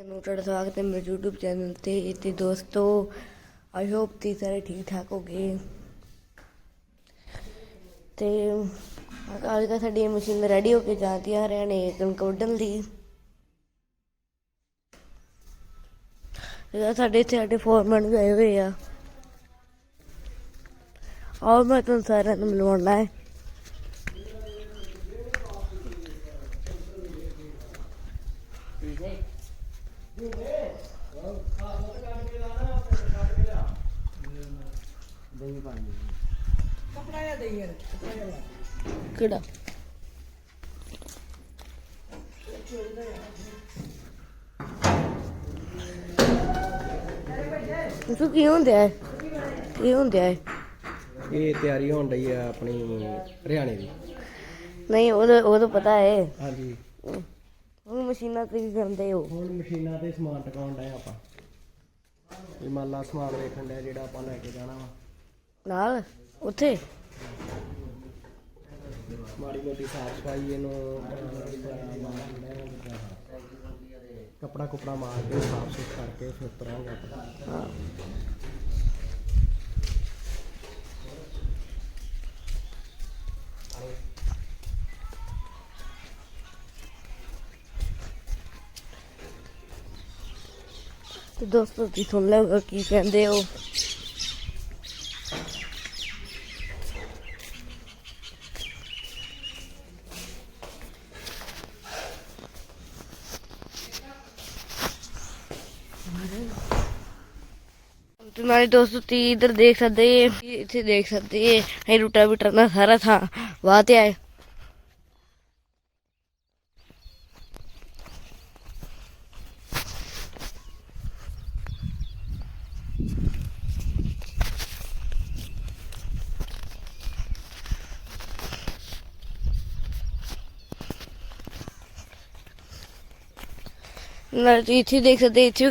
ਨੂੰ ਤੁਹਾਡਾ ਸਵਾਗਤ ਹੈ ਮੇਰੇ YouTube ਚੈਨਲ ਤੇ। ਤੇ ਦੋਸਤੋ ਆਈ ਹੋਪ ਤੁਸੀਂ ਸਾਰੇ ਠੀਕ ਠਾਕ ਹੋਗੇ। ਤੇ ਅੱਜ ਕੱਲ੍ਹ ਸਾਡੀ ਮਸ਼ੀਨ ਰੈਡੀ ਹੋ ਕੇ ਜਾਂਦੀ ਆ ਹਰਿਆਣੇ ਕਣਕ ਵੱਢਣ ਲਈ। ਤੇ ਸਾਡੇ ਇੱਥੇ ਸਾਡੇ ਫੋਰਮੈਨ ਵੀ ਆਏ ਹੋਏ ਆ। ਔਰ ਮੈਂ ਤੁਹਾਨੂੰ ਸਾਰਿਆਂ ਨੂੰ ਮਿਲਵਾਉਣਾ ਹੈ? ਕਿਹੜਾ? ਤੂੰ ਕੀ ਹੁੰਦਾ ਹੈ ਕੀ ਹੁੰਦਾ ਹੈ ਇਹ ਤਿਆਰੀ ਹੋਣ ਰਹੀ ਆ ਆਪਣੀ ਹਰਿਆਣੇ ਦੀ। ਨਹੀਂ ਉਹ ਉਹ ਤਾਂ ਪਤਾ ਹੈ ਹਾਂਜੀ। ਉਹ ਮਸ਼ੀਨਾਂ ਤੇ ਕੀ ਕਰਦੇ ਹੋ? ਹੁਣ ਮਸ਼ੀਨਾਂ ਤੇ ਸਮਾਨ ਟਿਕਾਉਣ ਡਏ ਆਪਾਂ। ਇਹ ਮੰਨ ਲਾ ਸਮਾਨ ਵੇਖਣ ਡਿਆ ਜਿਹੜਾ ਆਪਾਂ ਲੈ ਕੇ ਜਾਣਾ ਵਾ। ਨਾਲ? ਉੱਥੇ? ਮਾੜੀ ਮੋਟੀ ਸਾਫ਼ ਸਫ਼ਾਈ ਇਹਨੂੰ ਕਪੜਾ ਕੁਪੜਾ ਮਾਰ ਕੇ ਸਾਫ਼ ਸੁਥ ਕਰਕੇ ਫਿਰ ਤੁਰਾਂਗੇ ਆਪਾਂ। ਹਾਂ। ਤੇ ਦੋਸਤੋ ਤੁਸੀਂ ਸੁਣ ਲਓ ਕੀ ਕਹਿੰਦੇ ਹੋ ਤੇ ਨਾਲੇ ਦੋਸਤੋ ਤੁਸੀਂ ਇਧਰ ਦੇਖ ਸਕਦੇ ਜੇ ਇੱਥੇ ਦੇਖ ਸਕਦੇ ਜੇ ਇਹ ਰੂਟਾ ਬਿਟਰ ਨਾਲ ਸਾਰਾ ਥਾਂ ਵਾਹ ਤੇ ਆਏ ਨਾਲੇ ਤੁਸੀਂ ਇੱਥੇ ਦੇਖ ਸਕਦੇ ਇੱਥੇ ਵੀ